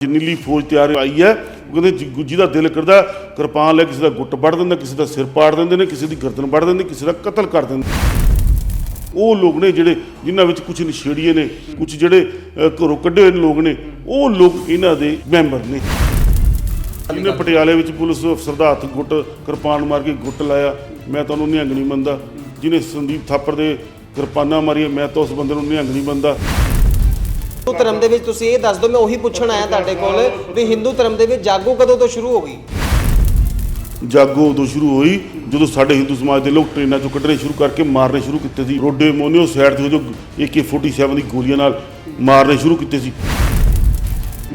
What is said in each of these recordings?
ਨੀਲੀ ਫੌਜ ਤਿਆਰ ਆਈ ਹੈ, ਉਹ ਕਹਿੰਦੇ ਜਿਹਦਾ ਦਿਲ ਕਰਦਾ ਕਿਰਪਾਨ ਲੈ ਕਿਸੇ ਦਾ ਗੁੱਟ ਵੱਢ ਦਿੰਦਾ, ਕਿਸੇ ਦਾ ਸਿਰ ਪਾੜ ਦਿੰਦੇ ਨੇ, ਕਿਸੇ ਦੀ ਗਰਦਨ ਵੱਢ ਦਿੰਦੇ, ਕਿਸੇ ਦਾ ਕਤਲ ਕਰ ਦਿੰਦੇ ਉਹ ਲੋਕ ਨੇ ਜਿਹੜੇ ਜਿਨ੍ਹਾਂ ਵਿੱਚ ਕੁਝ ਨਸ਼ੇੜੀਏ ਨੇ ਕੁਝ ਜਿਹੜੇ ਘਰੋਂ ਕੱਢੇ ਹੋਏ ਲੋਕ ਨੇ, ਉਹ ਲੋਕ ਇਹਨਾਂ ਦੇ ਮੈਂਬਰ ਨੇ। ਜਿਹਨੇ ਪਟਿਆਲੇ ਵਿੱਚ ਪੁਲਿਸ ਅਫਸਰ ਦਾ ਹੱਥ ਗੁੱਟ, ਕਿਰਪਾਨ ਮਾਰ ਕੇ ਗੁੱਟ ਲਾਇਆ, ਮੈਂ ਤੁਹਾਨੂੰ ਨਿਹੰਗ ਨਹੀਂ ਮੰਨਦਾ। ਜਿਹਨੇ ਸੰਦੀਪ ਥਾਪਰ ਦੇ ਕਿਰਪਾਨਾਂ ਮਾਰੀਆਂ, ਮੈਂ ਤਾਂ ਉਸ ਬੰਦੇ ਨੂੰ ਨਿਹੰਗ ਨਹੀਂ ਮੰਨਦਾ। ਹਿੰਦੂ ਧਰਮ ਦੇ ਵਿੱਚ ਤੁਸੀਂ ਇਹ ਦੱਸ ਦਿਓ ਮੈਂ ਉਹੀ ਪੁੱਛਣ ਆਇਆ ਤੁਹਾਡੇ ਕੋਲ ਵੀ ਹਿੰਦੂ ਧਰਮ ਦੇ ਵਿੱਚ ਜਾਗੋ ਕਦੋਂ ਤੋਂ ਸ਼ੁਰੂ ਹੋ ਗਈ? ਜਾਗੋ ਉਦੋਂ ਸ਼ੁਰੂ ਹੋਈ ਜਦੋਂ ਸਾਡੇ ਹਿੰਦੂ ਸਮਾਜ ਦੇ ਲੋਕ ਟ੍ਰੇਨਾਂ ਚੋਂ ਕੱਢਣੇ ਸ਼ੁਰੂ ਕਰਕੇ ਮਾਰਨੇ ਸ਼ੁਰੂ ਕੀਤੇ ਸੀ। ਰੋਡੇ ਮੋਨਿਓ ਸਾਈਡ ਤੇ ਜੋ AK47 ਦੀ ਗੋਲੀਆਂ ਨਾਲ ਮਾਰਨੇ ਸ਼ੁਰੂ ਕੀਤੇ ਸੀ।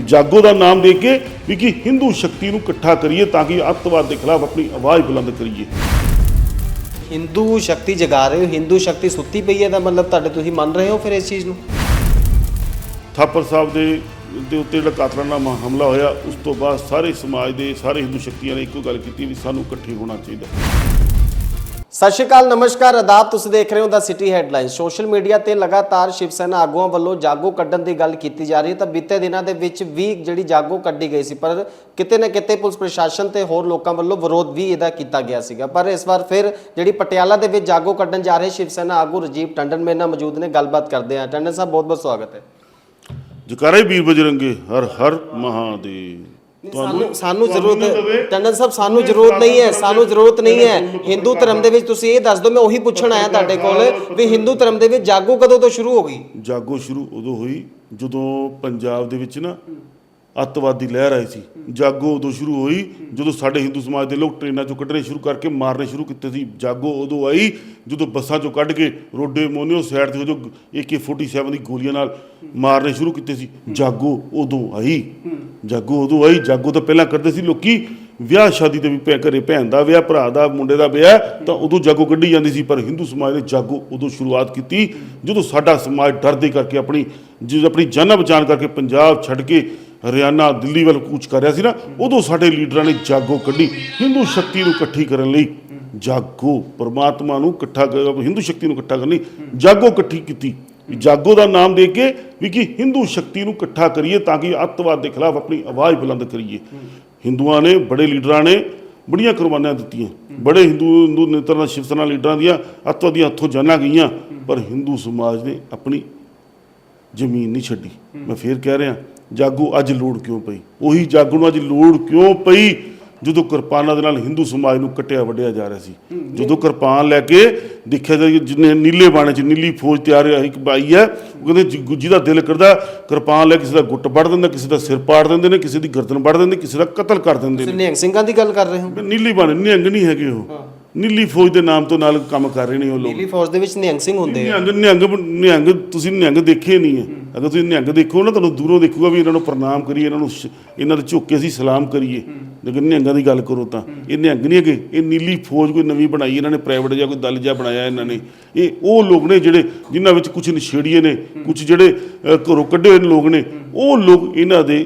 ਜਾਗੋ ਦਾ ਨਾਮ ਦੇ ਕੇ ਵੀ ਕਿ ਹਿੰਦੂ ਸ਼ਕਤੀ ਨੂੰ ਇਕੱਠਾ ਕਰੀਏ ਤਾਂ ਕਿ ਅੱਤਵਾਦ ਦੇ ਖਿਲਾਫ ਆਪਣੀ ਆਵਾਜ਼ ਬੁਲੰਦ ਕਰੀਏ। ਹਿੰਦੂ ਸ਼ਕਤੀ ਜਗਾ ਰਹੇ ਹੋ ਹਿੰਦੂ ਸ਼ਕਤੀ ਸੁੱਤੀ ਪਈ ਹੈ ਤਾਂ ਮਤਲਬ ਤੁਹਾਡੇ ਤੁਸੀਂ ਮੰਨ ਰਹੇ ਹੋ ਫਿਰ ਇਸ ਚੀਜ਼ ਨੂੰ? ਥਾਪਰ ਸਾਹਿਬ ਦੇ ਦੇ ਉੱਤੇ ਜਿਹੜਾ ਕਾਤਲਾਨਾ ਹਮਲਾ ਹੋਇਆ, ਉਸ ਤੋਂ ਬਾਅਦ ਸਾਰੇ ਸਮਾਜ ਦੇ, ਸਾਰੇ ਹਿੰਦੂ ਸ਼ਕਤੀਆਂ ਨੇ ਇੱਕੋ ਗੱਲ ਕੀਤੀ ਵੀ ਸਾਨੂੰ ਇਕੱਠੇ ਹੋਣਾ ਚਾਹੀਦਾ। ਸਤਿ ਸ਼੍ਰੀ ਅਕਾਲ, ਨਮਸਕਾਰ ਅਦਾਬ ਤੁਸੀਂ ਦੇਖ ਰਹੇ ਹੋ the city headline social media ਤੇ ਲਗਾਤਾਰ ਸ਼ਿਵ ਸੈਨਾ ਆਗੂਆਂ ਵੱਲੋਂ ਜਾਗੋ ਕੱਢਣ ਦੀ ਗੱਲ ਕੀਤੀ ਜਾ ਰਹੀ ਹੈ, ਤਾਂ ਬੀਤੇ ਦਿਨਾਂ ਦੇ ਵਿੱਚ ਵੀ ਜਿਹੜੀ ਜਾਗੋ ਕੱਢੀ ਗਈ ਸੀ, ਪਰ ਕਿਤੇ ਨਾ ਕਿਤੇ ਪੁਲਿਸ ਪ੍ਰਸ਼ਾਸਨ ਤੇ ਹੋਰ ਲੋਕਾਂ ਵੱਲੋਂ ਵਿਰੋਧ ਵੀ ਇਹਦਾ ਕੀਤਾ ਗਿਆ ਸੀਗਾ। ਪਰ ਇਸ ਵਾਰ ਫਿਰ ਜਿਹੜੀ ਪਟਿਆਲਾ ਦੇ ਵਿੱਚ ਜਾਗੋ ਕੱਢਣ ਜਾ ਰਹੇ ਸ਼ਿਵ ਸੈਨਾ ਆਗੂ ਰਜੀਵ ਟੰਡਨ ਮੇਰੇ ਨਾਲ ਮੌਜੂਦ ਨੇ, ਗੱਲਬਾਤ ਕਰਦੇ ਹਾਂ। ਟੰਡਨ ਸਾਹਿਬ ਬਹੁਤ ਬਹੁਤ ਸਵਾਗਤ ਹੈ। ਜਕਾਰੇ ਵੀਰ ਬਜਰੰਗੇ ਹਰ ਹਰ ਮਹਾਦੇਵ। ਸਾਨੂੰ ਸਾਨੂੰ ਜ਼ਰੂਰਤ ਟੰਡਨ ਸਾਹਿਬ ਸਾਨੂੰ ਜ਼ਰੂਰਤ ਨਹੀਂ ਹੈ ਸਾਨੂੰ ਜ਼ਰੂਰਤ ਨਹੀਂ ਹੈ। ਹਿੰਦੂ ਧਰਮ ਦੇ ਵਿੱਚ ਤੁਸੀਂ ਇਹ ਦੱਸ ਦਿਓ ਮੈਂ ਉਹੀ ਪੁੱਛਣ ਆਇਆ ਤੁਹਾਡੇ ਕੋਲ ਵੀ ਹਿੰਦੂ ਧਰਮ ਦੇ ਵਿੱਚ ਜਾਗੋ ਕਦੋਂ ਤੋਂ ਸ਼ੁਰੂ ਹੋ ਗਈ? ਜਾਗੋ ਸ਼ੁਰੂ ਉਦੋਂ ਹੋਈ ਜਦੋਂ ਪੰਜਾਬ ਦੇ ਵਿੱਚ ਨਾ ਅੱਤਵਾਦੀ ਲਹਿਰ ਆਈ ਸੀ। ਜਾਗੋ ਉਦੋਂ ਸ਼ੁਰੂ ਹੋਈ, ਜਦੋਂ ਸਾਡੇ ਹਿੰਦੂ ਸਮਾਜ ਦੇ ਲੋਕ ਟ੍ਰੇਨਾਂ ਚੋਂ ਕੱਢਣੇ ਸ਼ੁਰੂ ਕਰਕੇ ਮਾਰਨੇ ਸ਼ੁਰੂ ਕੀਤੇ ਸੀ। ਜਾਗੋ ਉਦੋਂ ਆਈ, ਜਦੋਂ ਬੱਸਾਂ ਚੋਂ ਕੱਢ ਕੇ ਰੋਡੇ ਮੋਨਿਓ ਸਾਈਡ ਤੇ ਜੋ AK47 ਦੀ ਗੋਲੀਆਂ ਨਾਲ ਮਾਰਨੇ ਸ਼ੁਰੂ ਕੀਤੇ ਸੀ। ਜਾਗੋ ਉਦੋਂ ਆਈ। ਜਾਗੋ ਉਦੋਂ ਆਈ। ਜਾਗੋ ਤਾਂ ਪਹਿਲਾਂ ਕਰਦੇ ਸੀ ਲੋਕੀ। ਵਿਆਹ ਸ਼ਾਦੀ ਤੇ ਵੀ ਪੈ ਘਰੇ ਭੈਣ ਦਾ ਵਿਆਹ, ਭਰਾ ਦਾ, ਮੁੰਡੇ ਦਾ ਵਿਆਹ, ਤਾਂ ਉਦੋਂ ਜਾਗੋ ਕੱਢੀ ਜਾਂਦੀ ਸੀ। ਪਰ ਹਿੰਦੂ ਸਮਾਜ ਨੇ ਜਾਗੋ ਉਦੋਂ ਸ਼ੁਰੂਆਤ ਕੀਤੀ, ਜਦੋਂ ਸਾਡਾ ਸਮਾਜ ਡਰਦੇ ਕਰਕੇ ਆਪਣੀ, ਜਦੋਂ ਆਪਣੀ ਜਾਨਾਂ ਬਚਾਉਣ ਕਰਕੇ ਪੰਜਾਬ ਛੱਡ ਕੇ ਹਰਿਆਣਾ ਦਿੱਲੀ ਵੱਲ ਕੂਚ ਕਰ ਰਿਹਾ ਸੀ ਨਾ, ਉਦੋਂ ਸਾਡੇ ਲੀਡਰਾਂ ਨੇ ਜਾਗੋ ਕੱਢੀ, ਹਿੰਦੂ ਸ਼ਕਤੀ ਨੂੰ ਇਕੱਠੀ ਕਰਨ ਲਈ। ਜਾਗੋ, ਪਰਮਾਤਮਾ ਨੂੰ ਇਕੱਠਾ ਹਿੰਦੂ ਸ਼ਕਤੀ ਨੂੰ ਇਕੱਠਾ ਕਰਨ ਲਈ ਜਾਗੋ ਇਕੱਠੀ ਕੀਤੀ। ਜਾਗੋ ਦਾ ਨਾਮ ਦੇ ਕੇ ਵੀ ਕਿ ਹਿੰਦੂ ਸ਼ਕਤੀ ਨੂੰ ਇਕੱਠਾ ਕਰੀਏ ਤਾਂ ਕਿ ਅੱਤਵਾਦ ਦੇ ਖਿਲਾਫ ਆਪਣੀ ਆਵਾਜ਼ ਬੁਲੰਦ ਕਰੀਏ। ਹਿੰਦੂਆਂ ਨੇ, ਬੜੇ ਲੀਡਰਾਂ ਨੇ ਬੜੀਆਂ ਕੁਰਬਾਨੀਆਂ ਦਿੱਤੀਆਂ। ਬੜੇ ਹਿੰਦੂ ਹਿੰਦੂ ਨੇਤਾਵਾਂ ਸ਼ਿਵ ਸੈਨਾ ਲੀਡਰਾਂ ਦੀਆਂ ਅੱਤਵਾਦੀਆਂ ਹੱਥੋਂ ਜਾਨਾਂ ਗਈਆਂ, ਪਰ ਹਿੰਦੂ ਸਮਾਜ ਨੇ ਆਪਣੀ ਜ਼ਮੀਨ ਨਹੀਂ ਛੱਡੀ। ਮੈਂ ਫੇਰ ਕਹਿ ਰਿਹਾ ਜਾਗੋ ਅੱਜ ਲੋੜ ਕਿਉਂ ਪਈ? ਉਹੀ ਜਾਗੋ ਨੂੰ ਅੱਜ ਲੋੜ ਕਿਉਂ ਪਈ? ਜਦੋਂ ਕਿਰਪਾਨਾਂ ਦੇ ਨਾਲ ਹਿੰਦੂ ਸਮਾਜ ਨੂੰ ਕੱਟਿਆ ਵੱਢਿਆ ਜਾ ਰਿਹਾ ਸੀ। ਜਦੋਂ ਕਿਰਪਾਨ ਲੈ ਕੇ ਦੇਖਿਆ ਜਾ ਜਿੰਨੇ ਨੀਲੇ ਬਾਣੇ ਚ ਨੀਲੀ ਫੌਜ ਤਿਆਰ ਹੋਈ ਇੱਕ ਬਾਈ ਹੈ ਉਹ ਕਹਿੰਦੇ ਜਿ- ਗੁੱਜੀ ਦਾ ਦਿਲ ਕਰਦਾ ਕਿਰਪਾਨ ਲੈ ਕਿਸੇ ਦਾ ਗੁੱਟ ਵੱਢ ਦਿੰਦਾ ਕਿਸੇ ਦਾ ਸਿਰ ਪਾੜ ਦਿੰਦੇ ਨੇ ਕਿਸੇ ਦੀ ਗਰਦਨ ਵੱਢ ਦਿੰਦੇ ਕਿਸੇ ਦਾ ਕਤਲ ਕਰ ਦਿੰਦੇ ਨੇ। ਨਿਹੰਗ ਸਿੰਘਾਂ ਦੀ ਗੱਲ ਕਰ ਰਹੇ ਹੋ? ਨੀਲੀ ਬਾਣੇ ਨਿਹੰਗ ਨਹੀਂ ਹੈਗੇ ਉਹ। ਨੀਲੀ ਫੌਜ ਦੇ ਨਾਮ ਤੋਂ ਨਾਲ ਕੰਮ ਕਰ ਰਹੇ ਨੇ ਉਹ ਲੋਕ। ਨੀਲੀ ਫੌਜ ਦੇ ਵਿੱਚ ਨਿਹੰਗ ਸਿੰਘ ਹੁੰਦੇ ਆ। ਨਿਹੰਗ ਨਿਹੰਗ ਨਿਹੰਗ ਤੁਸੀਂ ਨਿਹੰਗ ਦੇਖੇ ਨਹੀਂ ਹੈ ਅਗਰ ਤੁਸੀਂ ਨਿਹੰਗ ਦੇਖੋ ਨਾ ਤੁਹਾਨੂੰ ਦੂਰੋਂ ਦੇਖੂਗਾ ਵੀ ਇਹਨਾਂ ਨੂੰ ਪ੍ਰਣਾਮ ਕਰੀਏ ਇਹਨਾਂ ਨੂੰ ਇਹਨਾਂ ਦੇ ਝੁੱਕ ਕੇ ਅਸੀਂ ਸਲਾਮ ਕਰੀਏ। ਲੇਕਿਨ ਨਿਹੰਗਾਂ ਦੀ ਗੱਲ ਕਰੋ ਤਾਂ ਇਹ ਨਿਹੰਗ ਨਹੀਂ ਹੈਗੇ। ਇਹ ਨੀਲੀ ਫੌਜ ਕੋਈ ਨਵੀਂ ਬਣਾਈ ਇਹਨਾਂ ਨੇ ਪ੍ਰਾਈਵੇਟ ਜਾਂ ਕੋਈ ਦਲ ਜਿਹਾ ਬਣਾਇਆ ਇਹਨਾਂ ਨੇ। ਇਹ ਉਹ ਲੋਕ ਨੇ ਜਿਹੜੇ ਜਿਨ੍ਹਾਂ ਵਿੱਚ ਕੁਝ ਨਸ਼ੇੜੀਏ ਨੇ ਕੁਝ ਜਿਹੜੇ ਘਰੋਂ ਕੱਢੇ ਹੋਏ ਲੋਕ ਨੇ ਉਹ ਲੋਕ ਇਹਨਾਂ ਦੇ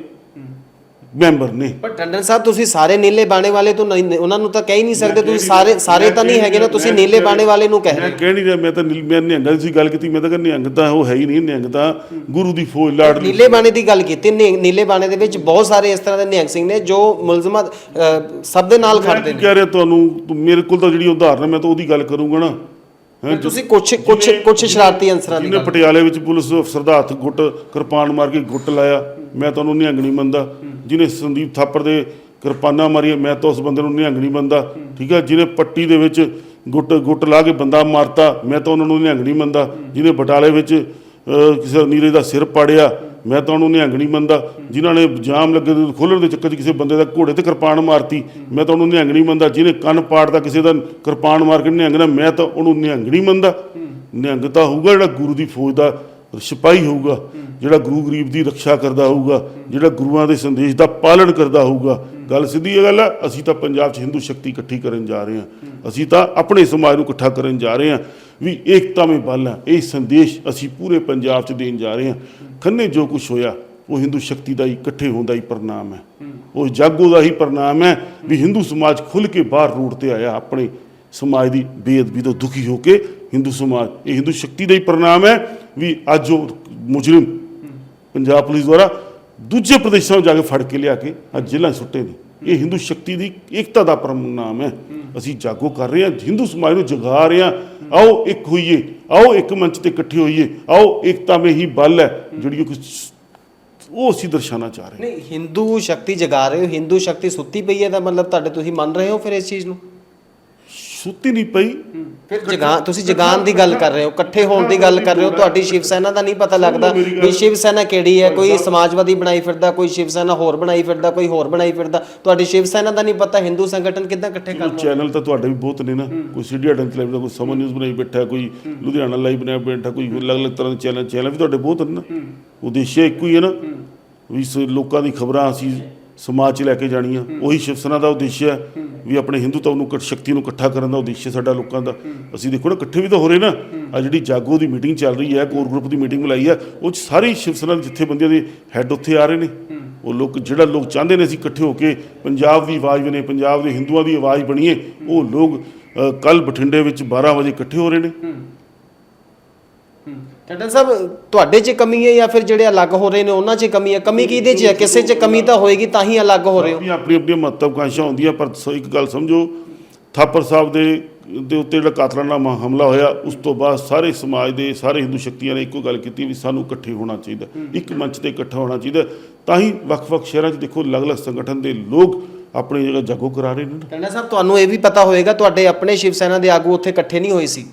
ਮੈਂਬਰ ਨੇ। ਪਰ ਟੰਡਨ ਸਾਹਿਬ ਤੁਸੀਂ ਸਾਰੇ ਨੀਲੇ ਬਾਣੇ ਵਾਲੇ ਤੋਂ ਨਹੀਂ ਉਹਨਾਂ ਨੂੰ ਤਾਂ ਕਹਿ ਹੀ ਨਹੀਂ ਸਕਦੇ ਤੁਸੀਂ ਸਾਰੇ ਸਾਰੇ ਤਾਂ ਨਹੀਂ ਹੈਗੇ ਨਾ ਤੁਸੀਂ ਨੀਲੇ ਬਾਣੇ ਵਾਲੇ ਨੂੰ ਕਹਿ ਰਹੇ ਮੈਂ ਕਹਿ ਨਹੀਂ ਰਿਹਾ। ਮੈਂ ਤਾਂ ਨੀਲ- ਮੈਂ ਨਿਹੰਗਾਂ ਦੀ ਗੱਲ ਕੀਤੀ ਮੈਂ ਤਾਂ ਕਹਿੰਦਾ ਨਿਹੰਗ ਤਾਂ ਉਹ ਹੈ ਹੀ ਨਹੀਂ ਨਿਹੰਗ ਤਾਂ ਗੁਰੂ ਦੀ ਫੌਜ ਲਾੜ। ਨੀਲੇ ਬਾਣੇ ਦੀ ਗੱਲ ਕੀਤੀ ਨੀਲੇ ਬਾਣੇ ਦੇ ਵਿੱਚ ਬਹੁਤ ਸਾਰੇ ਇਸ ਤਰ੍ਹਾਂ ਦੇ ਨਿਹੰਗ ਸਿੰਘ ਨੇ ਜੋ ਮੁਲਜ਼ਮਾਂ ਸਭ ਦੇ ਨਾਲ ਖੜਦੇ ਨੇ। ਕਹਿ ਰਿਹਾ ਤੁਹਾਨੂੰ? ਮੇਰੇ ਕੋਲ ਤਾਂ ਜਿਹੜੀ ਉਦਾਹਰਨ ਮੈਂ ਤਾਂ ਉਹਦੀ ਗੱਲ ਕਰੂੰਗਾ ਨਾ। ਤੁਸੀਂ ਕੁਝ ਕੁਝ ਕੁਝ ਸ਼ਰਾਰਤੀ ਅੰਸਰਾਂ ਦੀ ਜਿਹਨੇ ਪਟਿਆਲੇ ਵਿੱਚ ਪੁਲਿਸ ਅਫਸਰ ਦਾ ਹੱਥ ਗੁੱਟ ਕਿਰਪਾਨ ਮਾਰ ਕੇ ਗੁੱਟ ਲਾਇਆ। ਮੈਂ ਤੁਹਾਨੂੰ ਨਿਹੰਗ ਨਹੀਂ ਮੰਨਦਾ। ਜਿਹਨੇ ਸੰਦੀਪ ਥਾਪੜ ਦੇ ਕਿਰਪਾਨਾਂ ਮਾਰੀਆਂ, ਮੈਂ ਤਾਂ ਉਸ ਬੰਦੇ ਨੂੰ ਨਿਹੰਗ ਨਹੀਂ ਮੰਨਦਾ। ਠੀਕ ਹੈ? ਜਿਹਨੇ ਪੱਟੀ ਦੇ ਵਿੱਚ ਗੁੱਟ ਗੁੱਟ ਲਾ ਕੇ ਬੰਦਾ ਮਾਰਤਾ, ਮੈਂ ਤਾਂ ਉਹਨਾਂ ਨੂੰ ਨਿਹੰਗ ਨਹੀਂ ਮੰਨਦਾ। ਜਿਹਨੇ ਬਟਾਲੇ ਵਿੱਚ ਕਿਸੇ ਨੀਰੇ ਦਾ ਸਿਰ ਪਾੜਿਆ, ਮੈਂ ਤਾਂ ਉਹਨੂੰ ਨਿਹੰਗ ਨਹੀਂ ਮੰਨਦਾ। ਜਿਨ੍ਹਾਂ ਨੇ ਜਾਮ ਲੱਗੇ ਖੋਲਣ ਦੇ ਚੱਕਰ 'ਚ ਕਿਸੇ ਬੰਦੇ ਦਾ ਘੋੜੇ ਤੇ ਕਿਰਪਾਨ ਮਾਰਤੀ, ਮੈਂ ਤਾਂ ਉਹਨੂੰ ਨਿਹੰਗ ਨਹੀਂ ਮੰਨਦਾ। ਜਿਹਨੇ ਕੰਨ ਪਾੜਦਾ ਕਿਸੇ ਦਾ ਕਿਰਪਾਨ ਮਾਰ ਕੇ ਨਿਹੰਗ ਨਾ, ਮੈਂ ਤਾਂ ਉਹਨੂੰ ਨਿਹੰਗ ਨਹੀਂ ਮੰਨਦਾ। ਨਿਹੰਗ ਤਾਂ ਹੋਊਗਾ ਜਿਹੜਾ ਗੁਰੂ ਦੀ ਫੌਜ ਦਾ ਸਿਪਾਹੀ ਹੋਊਗਾ, ਜਿਹੜਾ ਗੁਰੂ ਗਰੀਬ ਦੀ ਰੱਖਿਆ ਕਰਦਾ ਹੋਊਗਾ, ਜਿਹੜਾ ਗੁਰੂਆਂ ਦੇ ਸੰਦੇਸ਼ ਦਾ ਪਾਲਣ ਕਰਦਾ ਹੋਊਗਾ। ਗੱਲ ਸਿੱਧੀ ਇਹ ਗੱਲ ਹੈ ਅਸੀਂ ਤਾਂ ਪੰਜਾਬ 'ਚ ਹਿੰਦੂ ਸ਼ਕਤੀ ਇਕੱਠੀ ਕਰਨ ਜਾ ਰਹੇ ਹਾਂ। ਅਸੀਂ ਤਾਂ ਆਪਣੇ ਸਮਾਜ ਨੂੰ ਇਕੱਠਾ ਕਰਨ ਜਾ ਰਹੇ ਹਾਂ ਵੀ ਏਕਤਾ ਮੇਂ ਬਲ ਹੈ। ਇਹ ਸੰਦੇਸ਼ ਅਸੀਂ ਪੂਰੇ ਪੰਜਾਬ 'ਚ ਦੇਣ ਜਾ ਰਹੇ ਹਾਂ। ਖੰਨੇ ਜੋ ਕੁਝ ਹੋਇਆ, ਉਹ ਹਿੰਦੂ ਸ਼ਕਤੀ ਦਾ ਹੀ, ਇਕੱਠੇ ਹੋਣ ਦਾ ਹੀ ਪ੍ਰਣਾਮ ਹੈ। ਉਹ ਜਾਗੋ ਦਾ ਹੀ ਪ੍ਰਣਾਮ ਹੈ ਵੀ ਹਿੰਦੂ ਸਮਾਜ ਖੁੱਲ ਕੇ ਬਾਹਰ ਰੋਡ ਤੇ ਆਇਆ, ਆਪਣੇ ਸਮਾਜ ਦੀ ਬੇਅਦਬੀ ਤੋਂ ਦੁਖੀ ਹੋ ਕੇ ਹਿੰਦੂ ਸਮਾਜ, ਇਹ ਹਿੰਦੂ ਸ਼ਕਤੀ ਦਾ ਹੀ ਪ੍ਰਣਾਮ ਹੈ ਵੀ ਅੱਜ ਉਹ ਮੁਜਰਮ ਪੰਜਾਬ ਪੁਲਿਸ ਦੁਆਰਾ ਦੂਜੇ ਪ੍ਰਦੇਸ਼ਾਂ ਨੂੰ ਜਾ ਕੇ ਫੜ ਕੇ ਲਿਆ ਕੇ ਅੱਜ ਜੇਲ੍ਹਾਂ ਸੁੱਟੇ ਨੇ। ਇਹ ਹਿੰਦੂ ਸ਼ਕਤੀ ਦੀ ਏਕਤਾ ਦਾ ਨਾਮ ਹੈ। ਅਸੀਂ ਜਾਗੋ ਕਰ ਰਹੇ ਹਾਂ, ਹਿੰਦੂ ਸਮਾਜ ਨੂੰ ਜਗਾ ਰਹੇ ਹਾਂ। ਆਓ ਇੱਕ ਹੋਈਏ, ਆਓ ਇੱਕ ਮੰਚ ਤੇ ਇਕੱਠੇ ਹੋਈਏ, ਆਓ ਏਕਤਾ ਮੇ ਹੀ ਬਲ ਹੈ ਜਿਹੜੀ ਕਿ ਉਹ ਅਸੀਂ ਦਰਸਾਉਣਾ ਚਾਹ ਰਹੇ ਨਹੀਂ, ਹਿੰਦੂ ਸ਼ਕਤੀ ਜਗਾ ਰਹੇ ਹੋ, ਹਿੰਦੂ ਸ਼ਕਤੀ ਸੁੱਤੀ ਪਈ ਹੈ ਤਾਂ ਮਤਲਬ ਤੁਹਾਡੇ ਤੁਸੀਂ ਮੰਨ ਰਹੇ ਹੋ ਫਿਰ ਇਸ ਚੀਜ਼ ਨੂੰ? ਸੁੱਤੀ ਨਹੀਂ ਪਈ। ਫਿਰ ਜਗਾਨ ਤੁਸੀਂ ਜਗਾਨ ਦੀ ਗੱਲ ਕਰ ਰਹੇ ਹੋ ਇਕੱਠੇ ਹੋਣ ਦੀ ਗੱਲ ਕਰ ਰਹੇ ਹੋ ਤੁਹਾਡੀ ਸ਼ਿਵ ਸੈਨਾ ਦਾ ਨਹੀਂ ਪਤਾ ਲੱਗਦਾ ਵੀ ਸ਼ਿਵ ਸੈਨਾ ਕਿਹੜੀ ਹੈ ਕੋਈ ਸਮਾਜਵਾਦੀ ਬਣਾਈ ਫਿਰਦਾ ਕੋਈ ਸ਼ਿਵ ਸੈਨਾ ਹੋਰ ਬਣਾਈ ਫਿਰਦਾ ਕੋਈ ਹੋਰ ਬਣਾਈ ਫਿਰਦਾ। ਤੁਹਾਡੀ ਸ਼ਿਵ ਸੈਨਾ ਦਾ ਨਹੀਂ ਪਤਾ ਹਿੰਦੂ ਸੰਗਠਨ ਕਿੱਦਾਂ ਇਕੱਠੇ ਕਰ ਲਓ ਚੈਨਲ ਤਾਂ ਤੁਹਾਡੇ ਵੀ ਬਹੁਤ ਨੇ ਨਾ। ਕੋਈ ਸਿੱਧੀ ਅਡੰਤ ਲਾਈਵ ਦਾ ਕੋਈ ਸਮਨ ਨਿਊਜ਼ ਬਣਾਈ ਬੈਠਾ ਕੋਈ ਲੁਧਿਆਣਾ ਲਾਈਵ ਬਣਾਇਆ ਬੈਠਾ ਕੋਈ ਅਲੱਗ-ਅਲੱਗ ਤਰ੍ਹਾਂ ਦੇ ਚੈਨਲ ਚੈਨਲ ਵੀ ਤੁਹਾਡੇ ਬਹੁਤ ਨੇ ਨਾ। ਉਦੇਸ਼ ਇੱਕੋ ਹੀ ਹੈ ਨਾ ਵੀ ਲੋਕਾਂ ਦੀ ਖਬਰਾਂ ਅਸੀਂ ਸਮਾਜ 'ਚ ਲੈ ਕੇ ਜਾਣੀਆਂ। ਉਹੀ ਸ਼ਿਵ ਸੈਨਾ ਦਾ ਉਦੇਸ਼ ਹੈ। ਵੀ ਆਪਣੇ ਹਿੰਦੂਤਵ ਨੂੰ ਇਕੱਠ- ਸ਼ਕਤੀ ਨੂੰ ਇਕੱਠਾ ਕਰਨ ਦਾ ਉਦੇਸ਼ ਹੈ ਸਾਡਾ ਲੋਕਾਂ ਦਾ। ਅਸੀਂ ਦੇਖੋ ਨਾ, ਇਕੱਠੇ ਵੀ ਤਾਂ ਹੋ ਰਹੇ ਨਾ। ਆ ਜਿਹੜੀ ਜਾਗੋ ਦੀ ਮੀਟਿੰਗ ਚੱਲ ਰਹੀ ਹੈ, ਕੋਰ ਗਰੁੱਪ ਦੀ ਮੀਟਿੰਗ ਬੁਲਾਈ ਹੈ, ਉਹ 'ਚ ਸਾਰੇ ਸ਼ਿਵ ਸੈਨਾ ਦੇ ਜਥੇਬੰਦੀਆਂ ਦੇ ਹੈੱਡ ਉੱਥੇ ਆ ਰਹੇ ਨੇ। ਉਹ ਲੋਕ, ਜਿਹੜਾ ਲੋਕ ਚਾਹੁੰਦੇ ਨੇ ਅਸੀਂ ਇਕੱਠੇ ਹੋ ਕੇ ਪੰਜਾਬ ਦੀ ਆਵਾਜ਼ ਬਣੇ, ਪੰਜਾਬ ਦੇ ਹਿੰਦੂਆਂ ਦੀ ਆਵਾਜ਼ ਬਣੀਏ ਉਹ ਲੋਕ ਕੱਲ ਬਠਿੰਡੇ ਵਿੱਚ 12 ਵਜੇ ਇਕੱਠੇ ਹੋ ਰਹੇ ਨੇ। ਟੰਡਨ ਸਾਹਿਬ ਤੁਹਾਡੇ 'ਚ ਕਮੀ ਹੈ ਜਾਂ ਫਿਰ ਜਿਹੜੇ ਅਲੱਗ ਹੋ ਰਹੇ ਨੇ ਉਹਨਾਂ 'ਚ ਕਮੀ ਹੈ? ਕਮੀ ਕਿਹਦੇ 'ਚ ਹੈ? ਕਿਸੇ 'ਚ ਕਮੀ ਤਾਂ ਹੋਏਗੀ ਤਾਂ ਹੀ ਅਲੱਗ ਹੋ ਰਹੇ ਹੋ। ਆਪਣੀ ਆਪਣੀ ਆਪਣੀ ਮਹੱਤਵਕਾਂਸ਼ਾ ਹੁੰਦੀਆਂ ਪਰ ਸ- ਇੱਕ ਗੱਲ ਸਮਝੋ ਥਾਪਰ ਸਾਹਿਬ ਦੇ ਦੇ ਉੱਤੇ ਜਿਹੜਾ ਕਾਤਲਾਨਾ ਹਮਲਾ ਹੋਇਆ ਉਸ ਤੋਂ ਬਾਅਦ ਸਾਰੇ ਸਮਾਜ ਦੇ ਸਾਰੇ ਹਿੰਦੂ ਸ਼ਕਤੀਆਂ ਨੇ ਇੱਕੋ ਗੱਲ ਕੀਤੀ ਵੀ ਸਾਨੂੰ ਇਕੱਠੇ ਹੋਣਾ ਚਾਹੀਦਾ ਇੱਕ ਮੰਚ ਤੇ ਇਕੱਠਾ ਹੋਣਾ ਚਾਹੀਦਾ। ਤਾਂ ਹੀ ਵੱਖ-ਵੱਖ ਸ਼ਹਿਰਾਂ 'ਚ ਦੇਖੋ ਅਲੱਗ-ਅਲੱਗ ਸੰਗਠਨ ਦੇ ਲੋਕ ਆਪਣੀ ਜਗ੍ਹਾ ਜਾਗੋ ਕਰਾ ਰਹੇ ਨੇ ਨਾ। ਟੰਡਨ ਸਾਹਿਬ ਤੁਹਾਨੂੰ ਇਹ ਵੀ ਪਤਾ ਹੋਏਗਾ ਤੁਹਾਡੇ ਆਪਣੇ ਸ਼ਿਵ ਸੈਨਾ ਦੇ ਆਗੂ ਉੱਥੇ ਇਕੱਠੇ ਨਹੀਂ ਹੋਏ ਸੀ।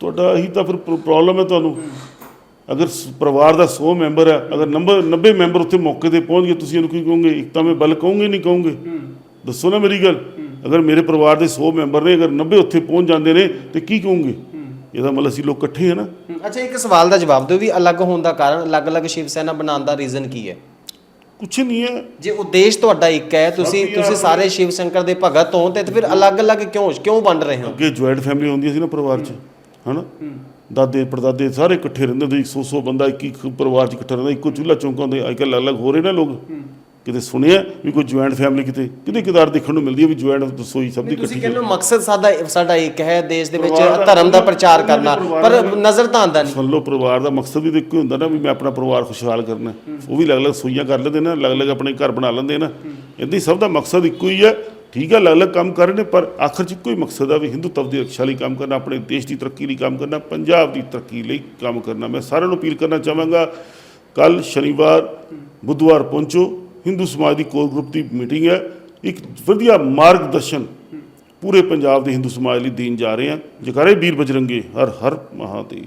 ਤੁਹਾਡਾ ਇਹੀ ਤਾਂ ਫਿਰ ਪ੍ਰੋਬਲਮ ਹੈ ਤੁਹਾਨੂੰ। ਅਗਰ ਪਰਿਵਾਰ ਦਾ 100 ਮੈਂਬਰ ਹੈ ਅਗਰ ਨੰਬਰ 90 ਮੈਂਬਰ ਉੱਥੇ ਮੌਕੇ ਤੇ ਪਹੁੰਚ ਗਏ ਤੁਸੀਂ ਇਹਨੂੰ ਕੀ ਕਹੋਗੇ? ਇੱਕ ਤਾਂ ਮੈਂ ਬਲ ਕਹੋਗੇ ਨਹੀਂ ਕਹੋਗੇ। ਦੱਸੋ ਨਾ ਮੇਰੀ ਗੱਲ। ਅਗਰ ਮੇਰੇ ਪਰਿਵਾਰ ਦੇ 100 ਮੈਂਬਰ ਨੇ ਅਗਰ 90 ਉੱਥੇ ਪਹੁੰਚ ਜਾਂਦੇ ਨੇ ਤੇ ਕੀ ਕਹੋਗੇ? ਇਹਦਾ ਮਤਲਬ ਅਸੀਂ ਲੋਕ ਇਕੱਠੇ ਆ ਨਾ। ਅੱਛਾ ਇੱਕ ਸਵਾਲ ਦਾ ਜਵਾਬ ਦਿਓ ਵੀ ਅਲੱਗ ਹੋਣ ਦਾ ਕਾਰਨ ਅਲੱਗ-ਅਲੱਗ ਸ਼ਿਵ ਸੈਨਾ ਬਣਾਉਣ ਦਾ ਰੀਜ਼ਨ ਕੀ ਹੈ? ਕੁਛ ਨਹੀਂ ਹੈ। ਜੇ ਉਦੇਸ਼ ਤੁਹਾਡਾ ਇੱਕ ਹੈ ਤੁਸੀਂ ਤੁਸੀਂ ਸਾਰੇ ਸ਼ਿਵ ਸ਼ੰਕਰ ਦੇ ਭਗਤ ਹੋ ਤੇ ਫਿਰ ਅਲੱਗ-ਅਲੱਗ ਕਿਉਂ ਕਿਉਂ ਵੰਡ ਰਹੇ ਹੋ? ਅੱਗੇ ਜੁਆਇੰਟ ਫੈਮਿਲੀ ਹੁੰਦੀ ਸੀ ਨਾ ਪਰਿਵਾਰ 'ਚ। ਹਨਾ? ਦਾਦੇ ਪੜਦਾਦੇ ਸਾਰੇ ਇਕੱਠੇ ਰਹਿੰਦੇ ਹੁੰਦੇ ਸੀ। 100 100 ਬੰਦਾ ਇੱਕ ਇੱਕ ਪਰਿਵਾਰ 'ਚ ਇਕੱਠਾ ਰਹਿੰਦਾ ਇੱਕੋ ਚੁੱਲ੍ਹਾ ਚੌਂਕਾ ਹੁੰਦੇ ਅੱਜ ਕੱਲ੍ਹ ਅਲੱਗ ਹੋ ਰਹੇ ਨਾ ਲੋਕ। ਕਿਤੇ ਸੁਣਿਆ ਵੀ ਕੋਈ ਜੁਆਇੰਟ ਫੈਮਿਲੀ ਕਿਤੇ? ਕਿਤੇ ਕਿਦਾਰ ਦੇਖਣ ਨੂੰ ਮਿਲਦੀ ਹੈ ਵੀ ਜੁਆਇੰਟ ਰਸੋਈ ਸਭ ਦੀ ਤੁਸੀਂ ਇਕੱਠੀ ਕਹਿੰਦੇ ਹੋ। ਮਕਸਦ ਸਾਡਾ ਸਾਡਾ ਇੱਕ ਹੈ ਦੇਸ਼ ਦੇ ਵਿੱਚ ਧਰਮ ਦਾ ਪ੍ਰਚਾਰ ਕਰਨਾ। ਪਰ ਨਜ਼ਰ ਤਾਂ ਆਉਂਦਾ ਨਹੀਂ। ਸੁਣ ਲਓ ਪਰਿਵਾਰ ਦਾ ਮਕਸਦ ਵੀ ਹੀ ਹੁੰਦਾ ਨਾ ਵੀ ਮੈਂ ਆਪਣਾ ਪਰਿਵਾਰ ਖੁਸ਼ਹਾਲ ਕਰਨਾ। ਉਹ ਵੀ ਅਲੱਗ-ਅਲੱਗ ਸੋਈਆਂ ਕਰ ਲੈਂਦੇ ਨੇ ਅਲੱਗ-ਅਲੱਗ ਆਪਣੇ ਘਰ ਬਣਾ ਲੈਂਦੇ ਨਾ। ਇਦਾਂ ਸਭ ਦਾ ਮਕਸਦ ਇੱਕੋ ਹੀ ਹੈ ਠੀਕ ਹੈ, ਅਲੱਗ-ਅਲੱਗ ਕੰਮ ਕਰ ਰਹੇ ਨੇ, ਪਰ ਆਖਰ 'ਚ ਇੱਕੋ ਹੀ ਮਕਸਦ ਆ ਵੀ ਹਿੰਦੂਤਵ ਦੀ ਰੱਖਿਆ ਲਈ ਕੰਮ ਕਰਨਾ, ਆਪਣੇ ਦੇਸ਼ ਦੀ ਤਰੱਕੀ ਲਈ ਕੰਮ ਕਰਨਾ, ਪੰਜਾਬ ਦੀ ਤਰੱਕੀ ਲਈ ਕੰਮ ਕਰਨਾ। ਮੈਂ ਸਾਰਿਆਂ ਨੂੰ ਅਪੀਲ ਕਰਨਾ ਚਾਹਾਂਗਾ ਕੱਲ ਸ਼ਨੀਵਾਰ, ਬੁੱਧਵਾਰ ਪਹੁੰਚੋ ਹਿੰਦੂ ਸਮਾਜ ਦੀ ਕੋਰ ਗਰੁੱਪ ਦੀ ਮੀਟਿੰਗ ਹੈ, ਇੱਕ ਵਧੀਆ ਮਾਰਗਦਰਸ਼ਨ ਪੂਰੇ ਪੰਜਾਬ ਦੇ ਹਿੰਦੂ ਸਮਾਜ ਲਈ ਦੇਣ ਜਾ ਰਹੇ ਹਾਂ। ਜਕਾਰੇ ਵੀਰ ਬਜਰੰਗੇ ਹਰ ਹਰ ਮਹਾਦੇਵ।